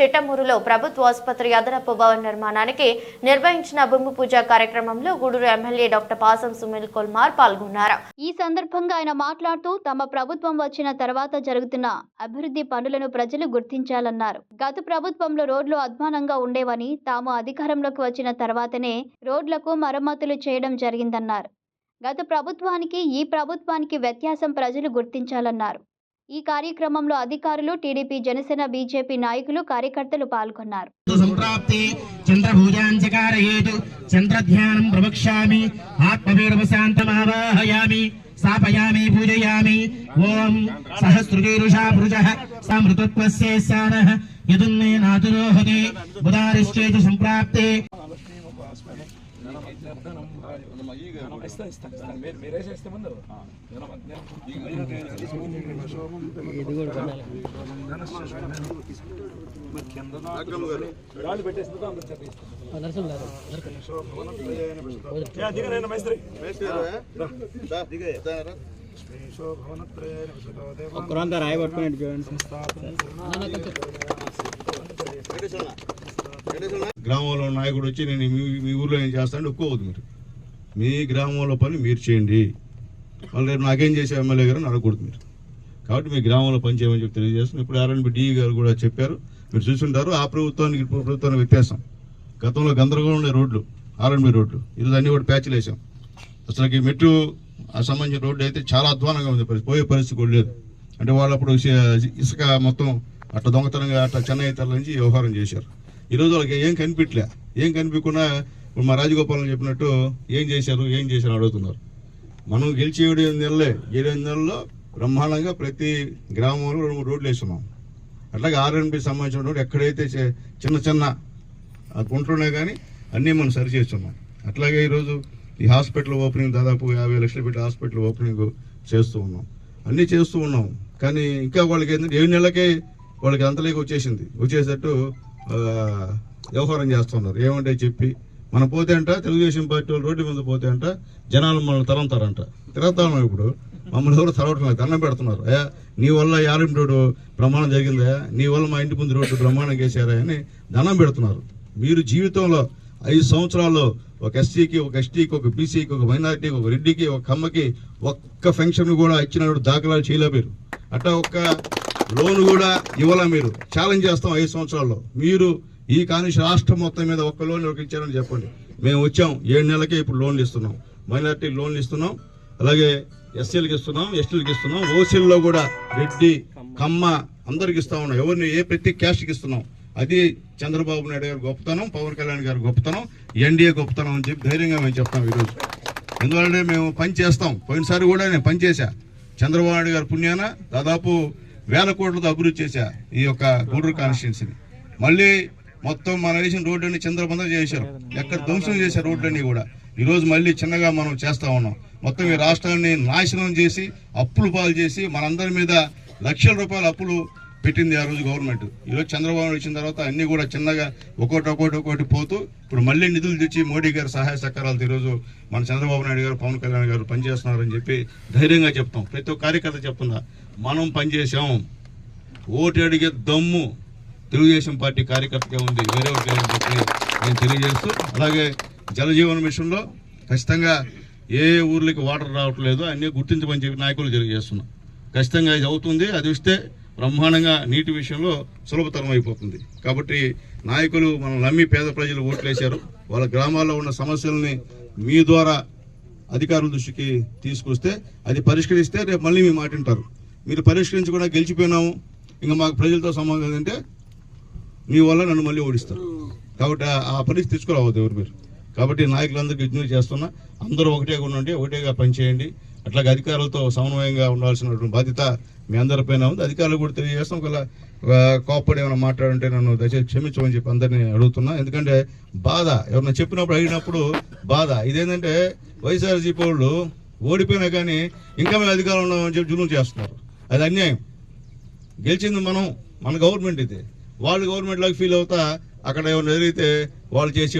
చిట్టమూరులో ప్రభుత్వ ఆసుపత్రి అదనపు భవన నిర్మాణానికి నిర్వహించిన భూమి పూజ కార్యక్రమంలో గూడూరు ఎమ్మెల్యే డాక్టర్ పాసం సునీల్ కుల్మార్ పాల్గొన్నారు. ఈ సందర్భంగా ఆయన మాట్లాడుతూ తమ ప్రభుత్వం వచ్చిన తర్వాత జరుగుతున్న అభివృద్ధి పనులను ప్రజలు గుర్తించాలన్నారు. గత ప్రభుత్వంలో రోడ్లు అధ్వానంగా ఉండేవని తాము అధికారంలోకి వచ్చిన తర్వాతనే రోడ్లకు మరమ్మతులు చేయడం జరిగిందన్నారు. గత ప్రభుత్వానికి ఈ ప్రభుత్వానికి వ్యత్యాసం ప్రజలు గుర్తించాలన్నారు. ఈ కార్యక్రమంలో అధికారులు టీడీపీ జనసేన బీజేపీ నాయకులు కార్యకర్తలు పాల్గొన్నారు. సంప్రాప్తి చంద్రభూజాంచకారయేతు చంద్రధ్యానం ప్రవక్ష్యామి ఆత్మవీరవశాంతమావాహయామి స్థాపయామి పూజయామి ఓం సహస్రుజీరుషా పురుష సమృతత్వస్యేశానః యదున్నేనాతురోహతి బుధారిశ్చేతు సంప్రాప్తే. ఇస్తా ఇస్తా ఇస్తా మీరు ముందు రాళ్ళు పట్టుకుని చూడండి గ్రామంలో నాయకుడు వచ్చి నేను మీ మీ ఊర్లో ఏం చేస్తాను ఒప్పుకోవద్దు మీరు. మీ గ్రామంలో పని మీరు చేయండి. మళ్ళీ రేపు నాకేం చేసే ఎమ్మెల్యే గారు అడగకూడదు మీరు. కాబట్టి మీ గ్రామంలో పని చేయమని చెప్పి తెలియజేస్తున్నాను. ఇప్పుడు ఆర్ఎన్బి డిఈ గారు కూడా చెప్పారు. మీరు చూసుంటారు. ఆ ప్రభుత్వానికి ఇప్పుడు ప్రభుత్వానికి వ్యత్యాసం. గతంలో గందరగోళం ఉండే రోడ్లు ఆర్ఎన్బి రోడ్లు. ఈరోజు అన్ని కూడా ప్యాచ్లు వేసాం అసలుకి మెట్రో సంబంధించిన రోడ్డు అయితే చాలా అధ్వానంగా ఉంది. పరిస్థితి పోయే పరిస్థితి కూడా లేదు. అంటే వాళ్ళు అప్పుడు ఇసుక మొత్తం అట్లా దొంగతనంగా అట్లా చెన్నై తరలించి వ్యవహారం చేశారు. ఈరోజు వాళ్ళకి ఏం కనిపించలే. ఏం కనిపించకుండా ఇప్పుడు మా రాజగోపాల్ చెప్పినట్టు ఏం చేశారు ఏం చేశారు అడుగుతున్నారు. మనం గెలిచి ఏడు ఎనిమిది నెలలే. ఏడు ఎనిమిది నెలల్లో బ్రహ్మాండంగా ప్రతి గ్రామంలో రెండు మూడు రోడ్లు వేస్తున్నాం. అట్లాగే ఆర్ఎన్బి సంబంధించిన ఎక్కడైతే చే- చిన్న చిన్న ఆ కానీ అన్నీ మనం సరి చేస్తున్నాం. అట్లాగే ఈరోజు ఈ హాస్పిటల్ ఓపెనింగ్ దాదాపు యాభై లక్షలు పెట్టి హాస్పిటల్ ఓపెనింగ్ చేస్తూ ఉన్నాం. అన్నీ చేస్తూ ఉన్నాం. కానీ ఇంకా వాళ్ళకి ఏంటంటే ఏడు నెలలకే వాళ్ళకి అంతలేకి వచ్చేసింది. వచ్చేసట్టు వ్యవహారం చేస్తున్నారు. ఏమంటే చెప్పి మనం పోతే అంట తెలుగుదేశం పార్టీ వాళ్ళు రోడ్డు మీద పోతే అంట జనాలు మనల్ని తరంతారంట తిరగతాం ఇప్పుడు. మమ్మల్ని ఎవరు తరవటం లేదు దండం పెడుతున్నారు. అయ్యా నీ వల్ల యారం రోడ్డు ప్రమాణం జరిగిందా? నీ వల్ల మా ఇంటి ముందు రోడ్డు ప్రమాణం చేశారా అని దండం పెడుతున్నారు. మీరు జీవితంలో ఐదు సంవత్సరాల్లో ఒక ఎస్సీకి ఒక ఎస్టీకి ఒక బీసీకి ఒక మైనారిటీకి ఒక రెడ్డికి ఒక కమ్మకి ఒక్క ఫంక్షన్ కూడా ఇచ్చిన దాఖలాలు చేయలేరు అట్లా ఒక్క లోన్ కూడా ఇవ్వాల మీరు? ఛాలెంజ్ చేస్తాం ఐదు సంవత్సరాల్లో. మీరు ఈ కానీ రాష్ట్రం మొత్తం మీద ఒక్క లోన్ ఎవరికి ఇచ్చారని చెప్పండి. మేము వచ్చాం ఏడు నెలలకే ఇప్పుడు లోన్లు ఇస్తున్నాం. మైనారిటీ లోన్లు ఇస్తున్నాం. అలాగే ఎస్సీలకు ఇస్తున్నాం ఎస్టీలకు ఇస్తున్నాం. ఓసీల్లో కూడా రెడ్డి కమ్మ అందరికి ఇస్తా ఉన్నాం. ఎవరిని ఏ ప్రతి క్యాస్ట్కి ఇస్తున్నాం? అది చంద్రబాబు నాయుడు గారు గొప్పతనం పవన్ కళ్యాణ్ గారు గొప్పతనం ఎన్డీఏ గొప్పతనం అని చెప్పి ధైర్యంగా మేము చెప్తాం ఈరోజు. ఎందువల్లంటే మేము పని చేస్తాం. పోయినసారి కూడా నేను పనిచేశా చంద్రబాబు నాయుడు గారి పుణ్యాన దాదాపు వేల కోట్లతో అభివృద్ధి చేశా ఈ యొక్క గూడూరు కాన్స్టిట్యున్సీని. మళ్ళీ మొత్తం మన వేసిన రోడ్లన్నీ చంద్రబంధం చేశారు. ఎక్కడ ధ్వంసం చేశారు రోడ్లన్నీ కూడా. ఈరోజు మళ్ళీ చిన్నగా మనం చేస్తా ఉన్నాం. మొత్తం ఈ రాష్ట్రాన్ని నాశనం చేసి అప్పులు పాలు చేసి మనందరి మీద లక్షల రూపాయల అప్పులు పెట్టింది ఆ రోజు గవర్నమెంట్. ఈరోజు చంద్రబాబు వచ్చిన తర్వాత అన్ని కూడా చిన్నగా ఒక్కోటి ఒక్కోటి ఒక్కోటి పోతూ ఇప్పుడు మళ్ళీ నిధులు తెచ్చి మోడీ గారి సహాయ సహకారాలతో ఈరోజు మన చంద్రబాబు నాయుడు గారు పవన్ కళ్యాణ్ గారు పనిచేస్తున్నారని చెప్పి ధైర్యంగా చెప్తాం. ప్రతి ఒక్క కార్యకర్త చెప్తున్నా మనం పనిచేసాం ఓటు అడిగే దమ్ము తెలుగుదేశం పార్టీ కార్యకర్తగా ఉంది. వేరే ఒకటి చెప్పి నేను తెలియజేస్తూ అలాగే జలజీవన మిషన్లో ఖచ్చితంగా ఏ ఊర్లకి వాటర్ రావట్లేదు అన్నీ గుర్తించమని చెప్పి నాయకులు తెలియజేస్తున్నాం. ఖచ్చితంగా ఇది అవుతుంది. అది ఇస్తే బ్రహ్మాండంగా నీటి విషయంలో సులభతరం అయిపోతుంది. కాబట్టి నాయకులు మనం నమ్మి పేద ప్రజలు ఓట్లేశారు. వాళ్ళ గ్రామాల్లో ఉన్న సమస్యల్ని మీ ద్వారా అధికారుల దృష్టికి తీసుకొస్తే అది పరిష్కరిస్తే రేపు మళ్ళీ మీ మాట వింటారు. మీరు పరిష్కరించకుండా గెలిచిపోయినాము. ఇంకా మాకు ప్రజలతో సంబంధం లేదంటే మీ వల్ల నన్ను మళ్ళీ ఓడిస్తారు. కాబట్టి ఆ- ఆ పరిస్థితి తీసుకురావద్దు ఎవరు మీరు కాబట్టి నాయకులందరికీ విజ్ఞప్తి చేస్తున్నా అందరూ ఒకటేగా ఉండండి ఒకటేగా పనిచేయండి. అట్లాగే అధికారులతో సమన్వయంగా ఉండాల్సినటువంటి బాధ్యత మీ అందరిపైన ఉంది. అధికారులు కూడా తెలియజేస్తాం. ఒకవేళ కోపడి ఏమైనా మాట్లాడుంటే నన్ను దయచేసి క్షమించమని చెప్పి అందరినీ అడుగుతున్నా. ఎందుకంటే బాధ ఎవరైనా చెప్పినప్పుడు అడిగినప్పుడు బాధ. ఇదేంటంటే వైఎస్ఆర్సీపీ వాళ్ళు ఓడిపోయినా కానీ ఇంకా మేము అధికారం ఉన్నామని చెప్పి జులుం చేస్తున్నారు. అది అన్యాయం. గెలిచింది మనం మన గవర్నమెంట్ ఇది. వాళ్ళు గవర్నమెంట్ లాగా ఫీల్ అవుతా అక్కడ ఏమైనా జరిగితే వాళ్ళు చేసే